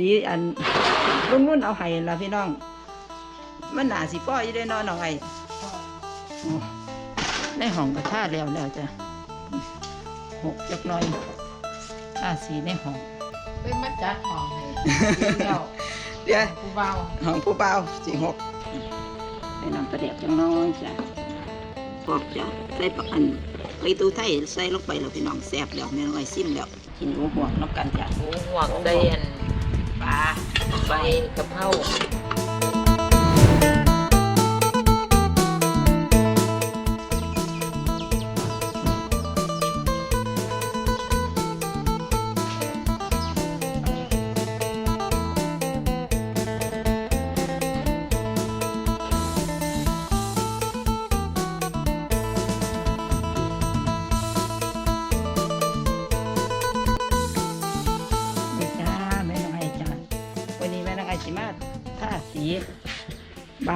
สีอันรุ่นรุ่นๆเอาให้ล่ะพี่น้อง มันหนาสิพ่ออยู่ได้เนอนน้องไอ้อ๋อในห้องกระท่าแล้วแล้วจ้ะหกจักหน่อยท่าสีในห้องเป็นมาจัดห้องให้เดียวเดี๋ยวผู้เบาห้องผู้เบาสี่หกใส่น้ำปลาแดกจังน้อยจ้ะพอกจ้ะใส่ปักอันไปตูไทยใส่ลงไปแล้วพี่น้องแซ่บแล้วแม่น้องไอ้ซิมแล้วกินหัวห่วงน้ำกันจ้ะหมูหวกเดน ปลาใบกะเพรา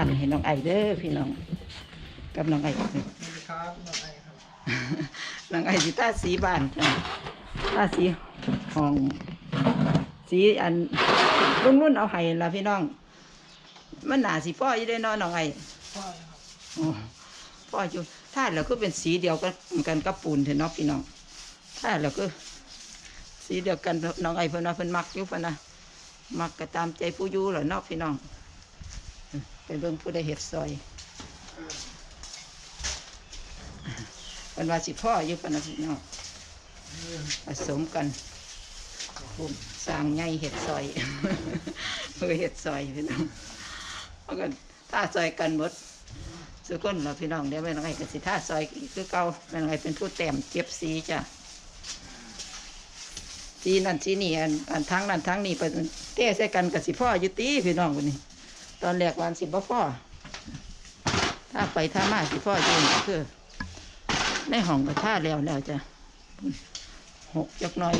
านให้น้องไอ้เด้อพี่น้อง กับน้องไอ้ครับน้องไอครับน้องไอ้สิท่าสีบ้านจ้ะท่าสีห้องสีอันรุ่นรุ่นๆเอาให้ล่ะพี่น้อง มันหนาสีพ่ออยู่ได้เนอนน้องไอ้พ่อครับอ๋อพ่ออยู่ถ้าแล้วก็เป็นสีเดียวกันกันกับปูนเถอะเนาะพี่น้องถ้าแล้วก็สีเดียวกันน้องไอ้เพิ่นว่าเพิ่นมักอยู่เพิ่นนะมักก็ตามใจผู้อยู่แหละเนาะพี่น้อง เออไปเบิ่งผู้ได้เฮ็ดซอยเพิ่นว่าสิพ่ออยู่เพิ่นนะพี่น้องผสมกันปลูกสร้างใหญ่เฮ็ดซอยเพื่อเฮ็ดซอยพี่น้องเอากันถ้าซอยกันหมดสุกคนเราพี่น้องเดี๋ยวแม่น้องไอ้ก็สิท่าซอยอีกคือเก่าแม่น้องไอ้เป็นผู้แต้มเก็บสีจ้ะสีนั่นสีนี่อันอันทั้งนั้นทั้งนี้ไปเต้ใส่กันกับสิพ่ออยู่ตีพี่น้องคนนี้ ตอนแรกวันสิบ่พ่อถ้าไปถ้ามาสิพ่ออยู่นี่คือ ในห้องก็ท่าแล้วแล้วจ้ะหกจักน่อย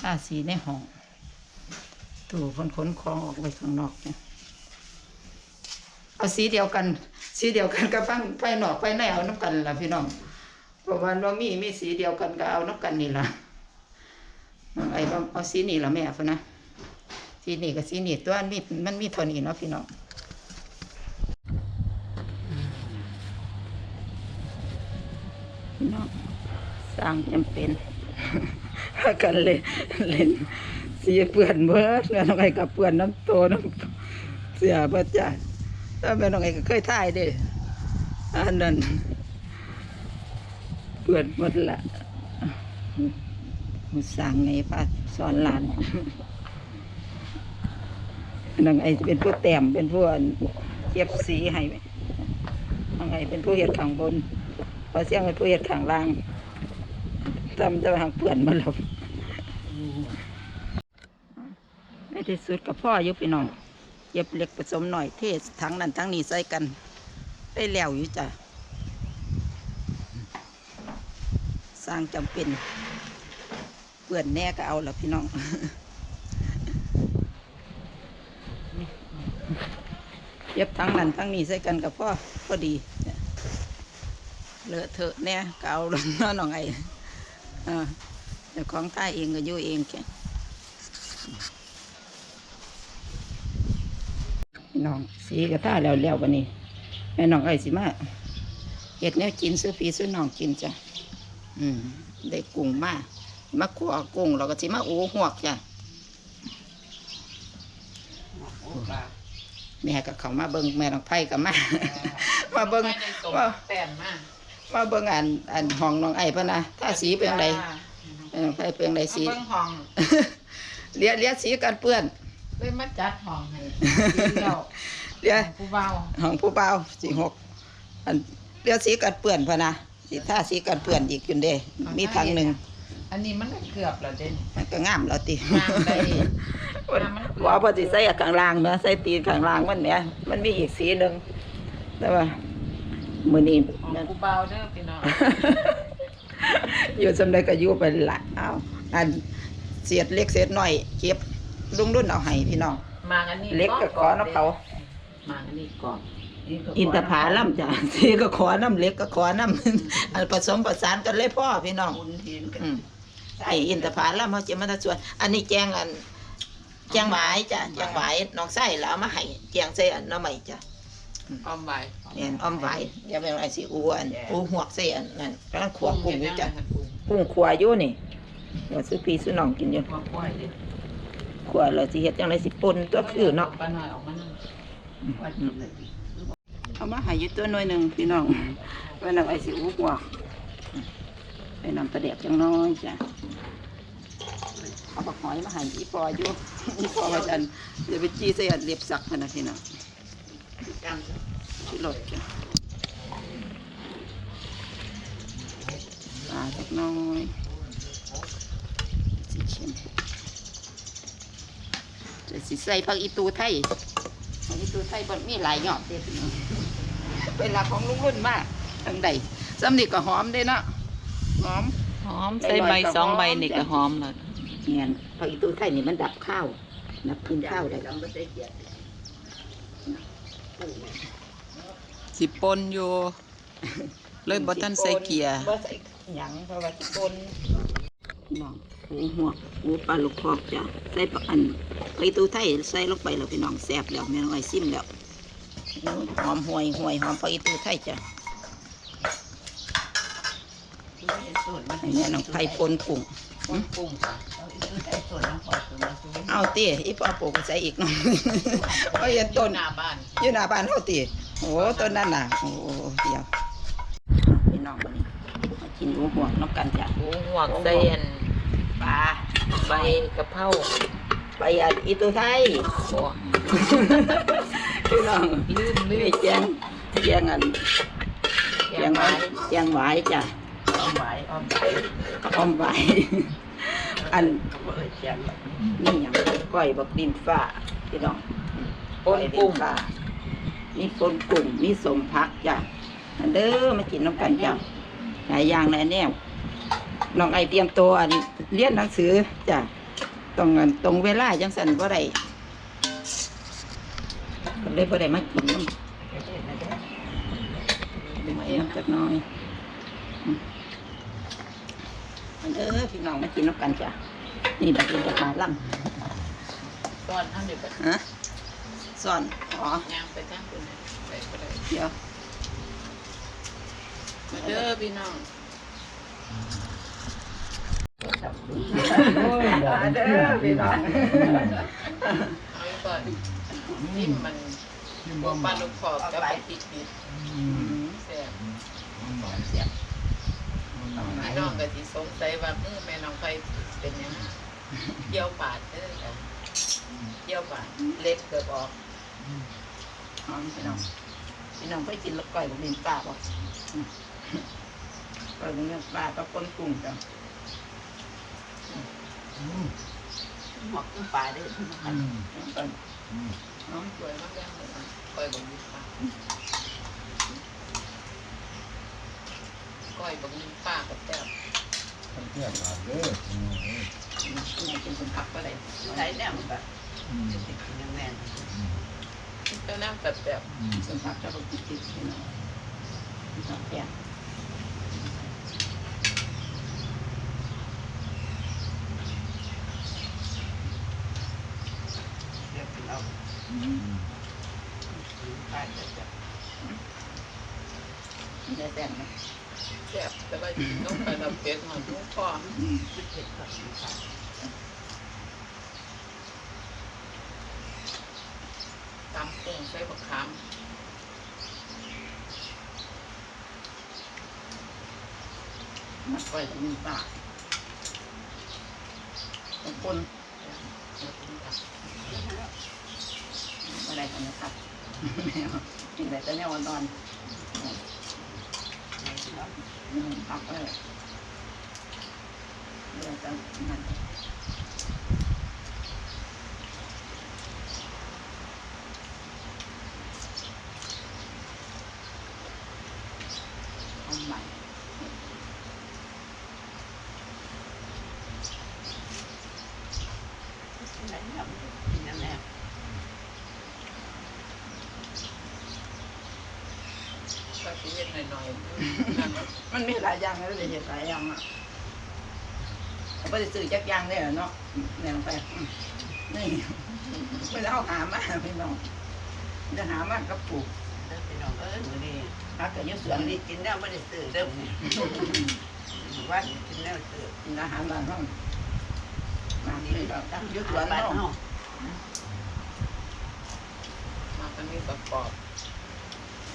ท่าสีในห้องตู้คนขนของออกไปข้างนอกเนี่ยเอาสีเดียวกัน สีเดียวกันกับฟังไฟนอกไฟในเอาน้ำกันล่ะพี่น้องเพราะว่าว่ามีมีสีเดียวกันก็เอาน้ำกันนี่ล่ะไอ้เอาสีนี่ละแม่พุ่นนะ สีนี่กับสีนี่ตัวมันมีมันมีเท่านี้เนาะพี่น้องพี่น้องสร้างจำเป็นพากันเลยเล่นสีเปื่อนเบิดแล้วน้องไอ้กับเปื่อนน้ำโตน้ำเสียเบิดจ้ะถ้าแม่น้องไอ้ก็เคยถ่ายเด้อันนั้นเปื่อนหมดละสั่งไงพาสอนหลาน นังไอเป็นผู้แต้มเป็นผู้เก็บสีให้นังไอเป็นผู้เห็ดข้างบนพอเสียงเป็นผู้เห็ดข้างล่างจำจะทางเปื่อนมาหลบในที่สุดกับพ่ออยุพี่น้องเก็บเหล็กผสมหน่อยเทศทั้งนั้นทั้งนี้ใส่กัน ได้แล้วอยู่จ้ะสร้างจำเป็นเปื่อนแน่ก็เอาละพี่น้อง เย็บทั้งนั้นทั้งนี้ใส่กันกับพ่อพอดีเนี่ยเลอะเทอะแน่ก็เอาละเนาะน้องไอ้เออเดี๋ยวของใต้เองก็อยู่เองแค่น้องสีกระท่าแล้วแล้ววันนี้แม่น้องไอ้สิมาเห็ดแนวกินซื้อฟีซื้อน้องกินจ้ะอืมได้กุ้งมามาขัวกุ้งเราก็สิมาอูหวกจ้ะ แม่ก็เขามาเบิ่งแม่น้องไผ่ก็มา มาเบิ่งไม่ได้ส่งว่าแป้นมามาเบิ่งอันอันห้องน้องไอ้พะนะถ้าสีเป็นไงแม่น้องไผ่เป็นไงมาสีเบิ่งห้องเลียเลียสีกันเปื้อนเลยมาจัดห้องให้เดียวเลียผู้เบาห้องผู้เบาสีหกอันเลียสีกันเปื้อนพะนะสีถ้าสีกันเปื้อนอีกขึ้นเด้ มีทางหนึ่งอันนี้มันก็เกือบแล้วเด่นมันก็งามแล้วติงามได้ น้ำมันเปื้อนว่าพอสิใส่ข้างล่างเนาะใส่ตีนข้างล่างมันเนี่ยมันมีอีกสีหนึ่งแต่ว่ามือนี้ของผู้เบาเด้อพี่น้องอยู่สำเร็จก็อยู่ไปละเอาอันเสียดเล็กเสียดน้อยเก็บลุงรุ่นเอาให้พี่น้องมาอันนี้เล็กก็ขอน้ำเขามาอันนี้ก่อนอินทผาล่ำจ้ะสีก็ขอน้ำเล็กก็ขอน้ำอันผสมประสานกันเลยพ่อพี่น้องบุญทีนกันอืมไออินทผาล่ำเขาจะมาตะส่วน อันนี้แจงอัน แจงหวายจ้ะแจงหวายน้องไส้แล้วเอามาให้แจงใส่อันหน้ำใหม่จ้ะอ้อมใบเนี่ยอ้อมหวายเดี๋ยวเป็นอะไรสิอ้วนอูหวกใส่อันนั่นกำลังขวบกุ้งอยู่จ้ะกุ้งขวอยู่นี่เดี๋ยวซื้อปีซื้อน้องกินอยู่หัวกล้วยดิขวเราสิเฮ็ดจังไดสิปนตัวคือเนาะปลาหน่อยออกมาหน่อยว่ากินเลยเอามาให้อยู่ตัวหน่อยหนึงพี่น้องไว้นำไอ้สิอูหวกไปนำปลาแดกจังน้อยจ้ะ เอาบักหอยมาให้อีปออยู่ อีปอว่าจันเดี๋ยวไปจี้ใส่อันเรียบสักพะนะพี่น้องจังที่รถจ้ะปลาจักน้อยสีเข้มจะสิใส่ผักอีตูไทยผักอีตูไทยบนมีหลายหยอดเด็ดนาะเป็นหลักของลุงรุ่นมากทั้งใดซ้ำนี่ก็หอมด้เนาะหอมหอมใส่ใบสองใบนี่ก็หอมเลย เงียนผักอีตูไทยนี่มันดับข้าวดับกินข้าวได้สิปนอยู่เลยบ่ทันใส่เกียร์บ่ใส่หยังเพราะว่าสิปนน้องหูหัวหูปลาลูกคอกจ้ะใส่ปลาอันไปตูไทยใส่ลงไปแล้วพี่น้องแซ่บแล้วแม่น้องไอ้ซิมแล้วหอมห่วยห่วยหอมปลาอีตูไทยจ้ะให้แม่น้องไผ่ปนกุ้งปน กุ้งค่ะเอาตีอีปอปลูกใส่อีกหน่อยเอาเห็นต้นหน้าบ้านอยู่หน้าบ้านเขาตีโอ้ต้นนั่นน่ะโอ้เดียวพี่น้องวันนี้มากินหัวหัวน้ำกันจ้ะหมูหวกใส่อันปลาใบกะเพราไปอันอีตูไทยโอ้พี่น้องลืมลืนี่มแจงแจงอันแจงหวายแจงหวายจ้ะอ้อมใบอ้ อมใบอ้อมหวายอันนี่หยังก้อยบักดินฟ้าพี่น้องปนกุ้งฟ้ามีปนกุ้งมีสมพักจ้ะอันเด้อมากินน้ำกันจ้ะหลายอย่างหลายแนวน้องไอเตรียมตัวอันเรียนหนังสือจ้ะตรงอันตรงเวลาจังสันบ่ได้ก็เลยบ่ได้มากินน้ำดึงไว้น้ำจักหน้อยอืมอัน เด้อพี่น้องมากินน้ำกันจ้ะนี่แบบเป็นกระถาล่ตอนทำเดี๋ยวไปำฮะซ่อนอ๋อย่างไปทางคุณไปก็ได้เดี๋ยวมาเด้อพี่น้องมาเด้อพี่น้องเอาไว้ก่อนนี่มันปลาลูกคอกกับปลาติดดิบแซ่บพี่ น้องก็สิสงสัยว่ามือแม่น้องไฟเป็นหยังเกี่ยวปาดเด้อจ้ะเกี่ยวปาดเล็บเกือบออกหอมพี่น้องพี่น้องไปกินลูกก้อยบุดินปลาบ่อืมก้อยบุดินปลากับปนกุ้งจ้ะหมอกกุ้งปลาเด้ออันนี้ก่อนน้องสวยมากเลยก้อยบังมิป้า ก้อยบังมิป้ากับแซ่บนี่กินเป็นผักก็ได้ใช้แนวมันก็เจ้าน้ำแบบแบบเป็นผักจะบ่กินติดพี่น้องผักแกงไม่ได้แต่งนะ แซ่บแต่ว่าต้องไปรับเป็ดหอยทุกข้อตำกุ้งใส่บักขามมันปล่อยกับมีปลาบางคนอะไรกันนะครับแนวกินแต่แนวนอน ผักเลยเดี๋ยวจะมันเอาใหม่ ก็สิเฮ็ดหน่อยๆ มันมีหลายอย่างเลยเห็นหลายอย่างอะผมไปซื้อจักอย่างเลยเนาะเนี่ยลงไปอืมนี่ไม่ได้เอาหามาพี่น้องจะหามากับปลูกเด้อพี่น้องเอ้ยมื้อนี้พักกับยุสสววนนนี้กินแล้วบ่ได้ซื้อเด้อมื้อนี้ว่ากินแล้วซื้อกินอาหารบ้านห้องมาดีพี่น้องยุสวนบ้านห้องเฮามาตอนนี้ประกอบ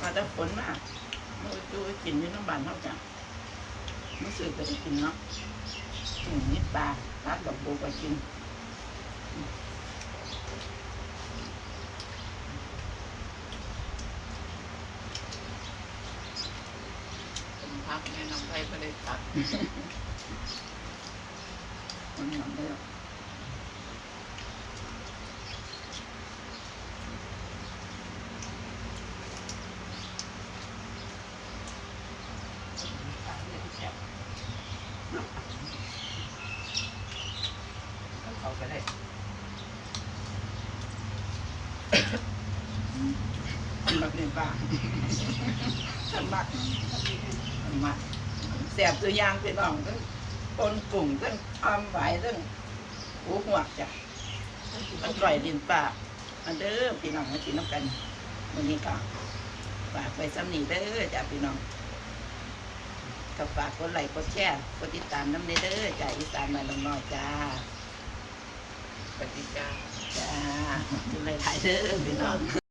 มาแต่ฝนมาก มาดูกินอยู่น้ำบ้านเขาจ้ะมันสื่อไปกินเนาะอืมนิดปลาพักกับปูไปกินผมพักแม่น้องไฟก็เลยตัดมันหอมได้หรอก เขาก็ได้ มันแบบนี้าฉันมักฉันมักแสบตัวยางพี่น้องทั้งปนกลุ่มทั้งออมไหวทั้งหูหวกจ้ะมันปล่อยดินป่าอันเด้อพี่น้องมากินน้ำกันวันนี้ก็ฝากไปสำนีเด้อจ้ะพี่น้องก็ฝากกดไลค์กดแชร์กดติดตามน้ำเด้อจ้ะอีสานมาลงน้อยจ้าปฏิจจาจ้าดูเลยถ่ายเด้อพี่น้อง